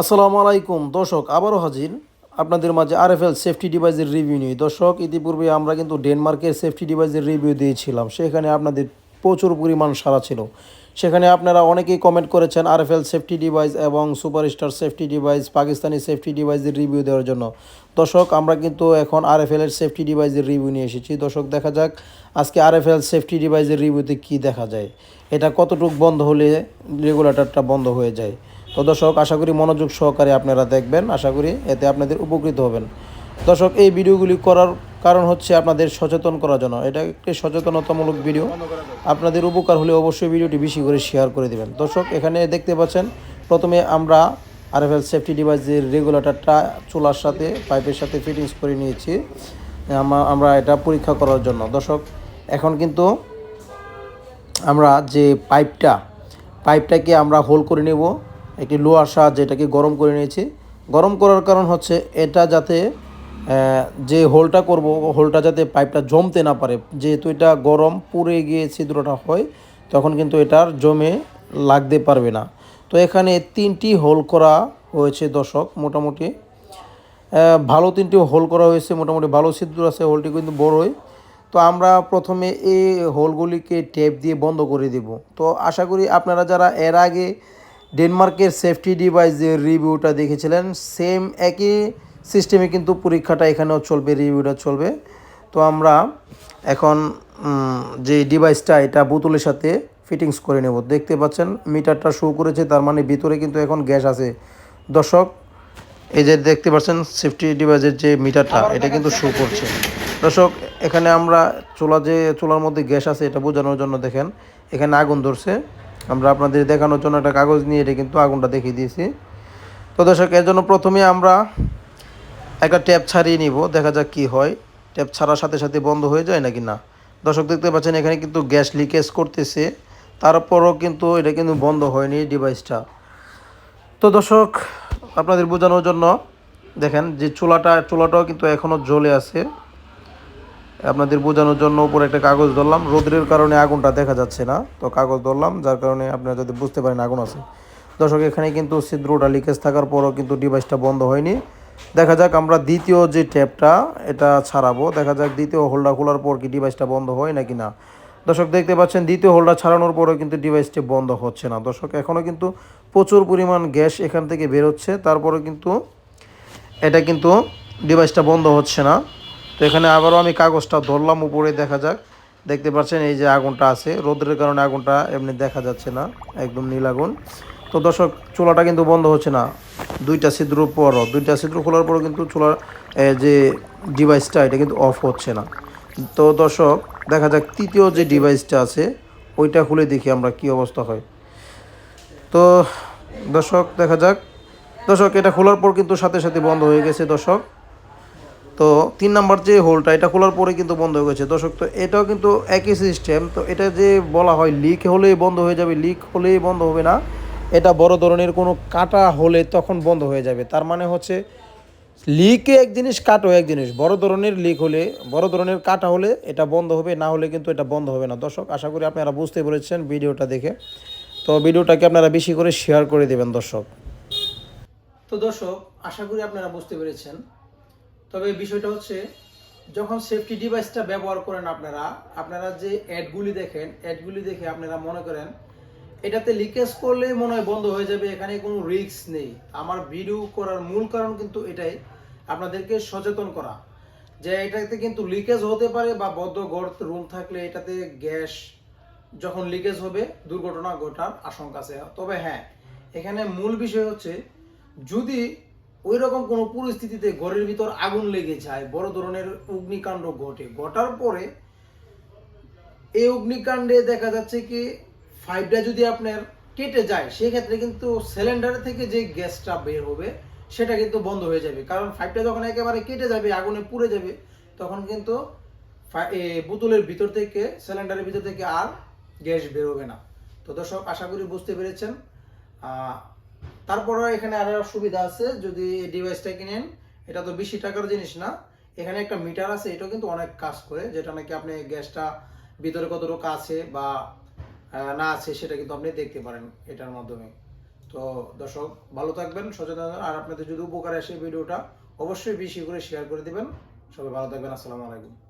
আসসালামু আলাইকুম। দর্শক, আবারও হাজির আপনাদের মাঝে আর এফ এল সেফটি ডিভাইসের রিভিউ নিয়ে। দর্শক, ইতিপূর্বে আমরা কিন্তু ডেনমার্কের সেফটি ডিভাইসের রিভিউ দিয়েছিলাম। সেখানে আপনাদের প্রচুর পরিমাণ সারা ছিল। সেখানে আপনারা অনেকেই কমেন্ট করেছেন R F L safety device এবং superstar safety device, Pakistani safety ডিভাইসের রিভিউ দেওয়ার জন্য। দর্শক, আমরা কিন্তু এখন আরএফএল এর সেফটি ডিভাইসের রিভিউ নিয়ে এসেছি। দর্শক, দেখা যাক আজকে আর এফ এল সেফটি ডিভাইসের রিভিউতে কী দেখা যায়। এটা কতটুকু বন্ধ হলে রেগুলেটরটা বন্ধ হয়ে যায়। তো দর্শক, আশা করি মনোযোগ সহকারে আপনারা দেখবেন। আশা করি এতে আপনাদের উপকৃত হবেন। দর্শক, এই ভিডিওগুলি করার কারণ হচ্ছে আপনাদের সচেতন করার জন্য। এটা একটি সচেতনতামূলক ভিডিও। আপনাদের উপকার হলে অবশ্যই ভিডিওটি বেশি করে শেয়ার করে দেবেন। দর্শক, এখানে দেখতে পাচ্ছেন, প্রথমে আমরা আরএফএল সেফটি ডিভাইসের রেগুলেটরটা চুলার সাথে, পাইপের সাথে ফিটিংস করে নিয়েছি। আমরা এটা পরীক্ষা করার জন্য। দর্শক, এখন কিন্তু আমরা যে পাইপটা, পাইপটাকে আমরা হোল করে নেব। একটি লোহার সাহায্যে এটাকে গরম করে নিয়েছি। গরম করার কারণ হচ্ছে এটা যাতে যে হোলটা করব, হোলটা যাতে পাইপটা জমতে না পারে। যেহেতু এটা গরম পুড়ে গিয়ে ছিদ্রটা হয়, তখন কিন্তু এটার জমে লাগতে পারবে না। তো এখানে তিনটি হোল করা হয়েছে দর্শক, মোটামুটি। ভালো তিনটি হোল করা হয়েছে, মোটামুটি ভালো ছিদ্র আছে, হোলটি কিন্তু বড়ই। তো আমরা প্রথমে এই হোলগুলিকে টেপ দিয়ে বন্ধ করে দেব। তো আশা করি আপনারা যারা এর আগে ডেনমার্কের সেফটি ডিভাইস যে রিভিউটা দেখেছিলেন। সেম একই সিস্টেমে কিন্তু পরীক্ষাটা এখানেও চলবে রিভিউটা চলবে। তো আমরা এখন যে ডিভাইসটা এটা বোতলের সাথে ফিটিংস করে নেব। দেখতে পাচ্ছেন মিটারটা শো করেছে তার মানে ভিতরে কিন্তু এখন গ্যাস আছে। দর্শক এই যে দেখতে পাচ্ছেন সেফটি ডিভাইসের যে মিটারটা এটা কিন্তু শো করছে। দর্শক এখানে আমরা চুলা যে চুলার মধ্যে গ্যাস আছে এটা বোঝানোর জন্য দেখেন এখানে আগুন ধরছে। আমরা আপনাদের দেখানোর জন্য একটা কাগজ নিয়ে এটা কিন্তু আগুনটা দেখিয়ে দিয়েছি। তো দর্শক, এর জন্য প্রথমে আমরা একটা ট্যাপ ছাড়িয়ে নিব, দেখা যাক কি হয়। ট্যাপ ছাড়ার সাথে সাথে বন্ধ হয়ে যায় নাকি না? দর্শক, দেখতে পাচ্ছেন এখানে কিন্তু গ্যাস লিকেজ করতেছে। তারপরও কিন্তু এটা কিন্তু বন্ধ হয়নি ডিভাইসটা। তো দর্শক, আপনাদের বোঝানোর জন্য দেখেন যে চুলাটা, চুলাটাও কিন্তু এখনও জ্বলে আছে। আপনাদের বোঝানোর জন্য উপরে একটা কাগজ ধরলাম। রোদ্রের কারণে আগুনটা দেখা যাচ্ছে না। তো কাগজ ধরলাম, যার কারণে আপনারা যদি বুঝতে পারেন আগুন আছে। দর্শক, এখানে কিন্তু ছিদ্রটা লিকেজ থাকার পরও কিন্তু ডিভাইসটা বন্ধ হয়নি। দেখা যাক আমরা দ্বিতীয় যে ট্যাপটা এটা ছাড়াবো। দেখা যাক দ্বিতীয় হোল্ডার খোলার পর কি ডিভাইসটা বন্ধ হয় নাকি না। দর্শক, দেখতে পাচ্ছেন, দ্বিতীয় হোল্ডার ছাড়ানোর পরেও কিন্তু ডিভাইসটি বন্ধ হচ্ছে না। দর্শক, এখনও কিন্তু প্রচুর পরিমাণ গ্যাস এখান থেকে বেরোচ্ছে। তারপরে কিন্তু এটা কিন্তু ডিভাইসটা বন্ধ হচ্ছে না। তো এখানে আবারও আমি কাগজটা ধরলাম, উপরে দেখা যাক। দেখতে পাচ্ছেন, এই যে আগুনটা আছে। রোদ্রের কারণে আগুনটা এমনি দেখা যাচ্ছে না, একদম নীল আগুন। তো দর্শক, চুলাটা কিন্তু বন্ধ হচ্ছে না। দুইটা ছিদ্র পরও দুইটা ছিদ্র খোলার পরও কিন্তু চুলার যে ডিভাইসটা এটা কিন্তু অফ হচ্ছে না। তো দর্শক, দেখা যাক তৃতীয় যে ডিভাইসটা আছে, ওইটা খুলে দেখি আমরা কি অবস্থা হয়। তো দর্শক, দেখা যাক। দর্শক, এটা খোলার পর কিন্তু সাথে সাথে বন্ধ হয়ে গেছে দর্শক। তো তিন নাম্বার যে হোলটা এটা খোলার পরে কিন্তু বন্ধ হয়ে গেছে। দর্শক, তো এটাও কিন্তু একই সিস্টেম তো এটা যে বলা হয় লিক হলেই বন্ধ হয়ে যাবে লিক হলেই বন্ধ হবে না। এটা বড় ধরনের কোনো কাটা হলে তখন বন্ধ হয়ে যাবে। তার মানে হচ্ছে লিকে এক জিনিস, কাটো এক জিনিস। বড় ধরনের লিক হলে, বড় ধরনের কাটা হলে এটা বন্ধ হবে, না হলে কিন্তু এটা বন্ধ হবে না। দর্শক, আশা করি আপনারা বুঝতে পেরেছেন ভিডিওটা দেখে। তো ভিডিওটাকে আপনারা বেশি করে শেয়ার করে দেবেন, দর্শক। তো দর্শক, আশা করি আপনারা বুঝতে পেরেছেন। তবে বিষয়টা হচ্ছে, যখন সেফটি ডিভাইসটা ব্যবহার করেন আপনারা আপনারা যে অ্যাডগুলি দেখেন অ্যাডগুলি দেখে আপনারা মনে করেন, এটাতে লিকেজ করলে মনে হয় বন্ধ হয়ে যাবে, এখানে কোনো রিস্ক নেই। আমার ভিডিও করার মূল কারণ কিন্তু এটাই, আপনাদেরকে সচেতন করা, যে এটাতে কিন্তু লিকেজ হতে পারে বা বদ্ধ ঘর রুম থাকলে এটাতে গ্যাস যখন লিকেজ হবে, দুর্ঘটনা ঘটার আশঙ্কা আছে। তবে হ্যাঁ এখানে মূল বিষয় হচ্ছে, যদি ওই রকম কোনো পরিস্থিতিতে ঘরের ভিতর আগুন লেগে যায়, বড় ধরনের অগ্নিকাণ্ড ঘটে। ঘটার পরে এই অগ্নিকাণ্ডে দেখা যাচ্ছে কি ফাইভটা যদি আপনার কেটে যায়, সেক্ষেত্রে কিন্তু সিলিন্ডার থেকে যে গ্যাসটা বের হবে, সেটা কিন্তু বন্ধ হয়ে যাবে। কারণ ফাইভটা যখন একেবারে কেটে যাবে, আগুনে পুড়ে যাবে, তখন কিন্তু বোতলের ভিতর থেকে সিলিন্ডারের ভিতর থেকে আর গ্যাস বেরোবে না। তো দর্শক, আশা করি বুঝতে পেরেছেন। আহ, তারপরেও এখানে আরও সুবিধা আছে যদি ডিভাইসটা কিনেন এটা তো বেশি টাকার জিনিস না। এখানে একটা মিটার আছে এটাও কিন্তু অনেক কাজ করে যেটা নাকি আপনি গ্যাসটা ভিতরে কতটুকু আছে বা না আছে সেটা কিন্তু আপনি দেখতে পারেন এটার মাধ্যমে। তো দর্শক ভালো থাকবেন সচেতন আর আপনাদের যদি উপকারে আসে ভিডিওটা অবশ্যই বেশি করে শেয়ার করে দিবেন। সবাই ভালো থাকবেন আসসালামু আলাইকুম।